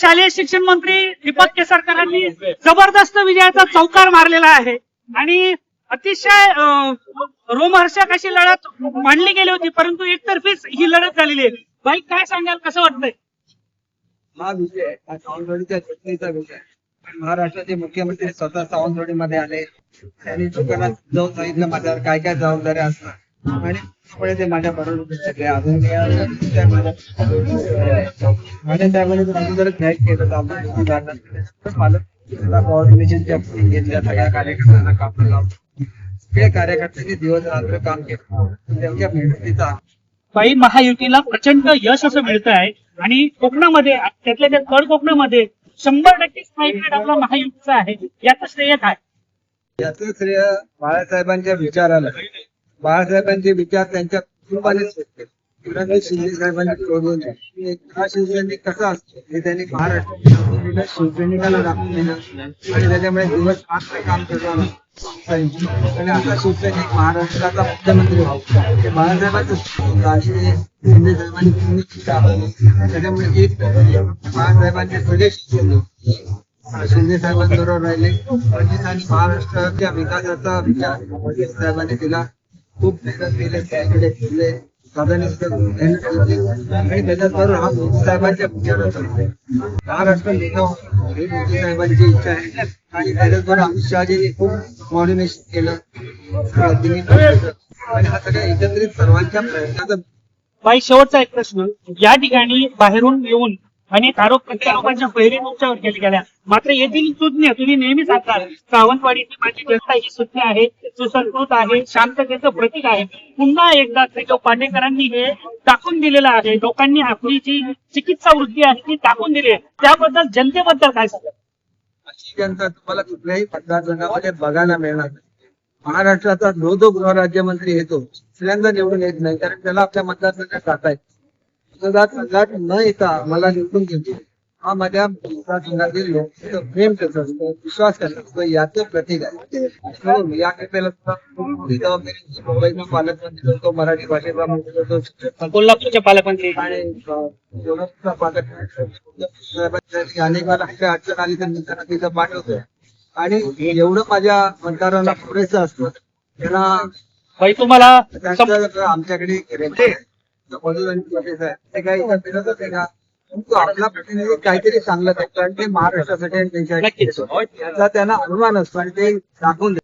शालेय शिक्षण मंत्री दीपक केसरकरांनी जबरदस्त विजयाचा चौकार मारलेला आहे. आणि अतिशय रोमहर्षक अशी लढत मांडली गेली होती परंतु एकतर्फीच ही लढत झालेली आहे. भाई काय सांगाल कसं वाटतंय? हा विषय हा सावंतवाडीच्या चटणीचा विषय महाराष्ट्राचे मुख्यमंत्री स्वतः सावंतवाडीमध्ये आले. त्यांनी लोकांना जाऊन सांगितलं माझ्यावर काय काय जबाबदाऱ्या असतात आणि त्यामुळे ते माझ्या बरोबर सगळे अजून आणि जर न्याय केलं तर आपण पालक कोऑर्डिनेशनच्या घेतल्या सगळ्या कार्यकर्त्यांना काम लावून. सगळ्या कार्यकर्त्यांनी दिवस रात्र काम केलं. त्यांच्या मेहनतीचा बाई महायुतीला प्रचंड यश असं मिळत आहे. आणि कोकणामध्ये त्यातल्या त्या तळ कोकणामध्ये शंभर टक्के स्थायिक आपला महायुतीचा आहे. याचं श्रेय काय? याचं श्रेय बाळासाहेबांच्या विचाराला. बाळासाहेबांचे विचार त्यांच्या कुटुंबानेच होते. केले शिंदे साहेबांनी हा शिवसैनिक कसा असतो हे त्यांनी महाराष्ट्र शिवसैनिकाला दाखवून दिलं. आणि त्याच्यामुळे दिवस रात्र काम करणार आणि शिवसैनिक महाराष्ट्राचा मुख्यमंत्री व्हावा. बाळासाहेबांचं शिंदे साहेबांनी त्याच्यामुळे एक बाळासाहेबांचे सगळे शिक्षण शिंदे साहेबांबरोबर राहिले. आणि महाराष्ट्राच्या विकासाचा विचार साहेबांनी केला. खूप मेहनत केली त्याकडे केले आणि हा मोदी साहेबांच्या महाराष्ट्र नेता मोदी साहेबांची इच्छा आहे. आणि त्याच्याबरोबर अमित खूप मॉडिनेशन केलं. आणि हा सगळ्या एकत्रित सर्वांच्या प्रयत्नाचा बाई शेवटचा एक प्रश्न. या ठिकाणी बाहेरून येऊन अनेक आरोप प्रत्यारोपांच्या पहिरी तुमच्यावर केल्या गेल्या. मात्र येथील सुज्ञ तुम्ही नेहमी सांगतात सावंतवाडीची माझी जनता ही सुज्ञ आहे सुसंस्कृत आहे शांततेचं प्रतीक आहे. पुन्हा एकदा श्रीदेव पांडेकरांनी हे टाकून दिलेलं आहे. लोकांनी आपली जी चिकित्सा वृत्ती आहे ती टाकून दिली आहे. त्याबद्दल जनतेबद्दल काय सांगत अशी जनता तुम्हाला कुठल्याही मतदारसंघामध्ये बघायला मिळणार नाही. महाराष्ट्राचा जो जो गृहराज्यमंत्री येतो दुसऱ्यांदा निवडून येत नाही कारण त्याला आपल्या मतदारसंघात जाता येत मतदारसंघात न येता मला निवडून घेतो हा माझ्या मतदारसंघातील लोकांचं प्रेम कसं असतं विश्वास असतो याचं प्रतीक आहे. म्हणून या सुद्धा खूप जबाबदारी मुंबईचा पालकमंत्री मराठी भाषेचा मंत्री होतो शिक्षण कोल्हापूरचे पालकमंत्री. आणि एवढा पालक साहेबांनी अनेक वेळा अशा अडचण आली तर मी त्यांना तिथं पाठवतो आणि एवढं माझ्या मतदारांना पुरेसं असतं. त्यांना तुम्हाला त्यांचं आमच्याकडे आपला प्रतिनिधी काहीतरी चांगलं करतो आणि ते महाराष्ट्रासाठी त्यांना अभिमान असतो आणि ते दाखवून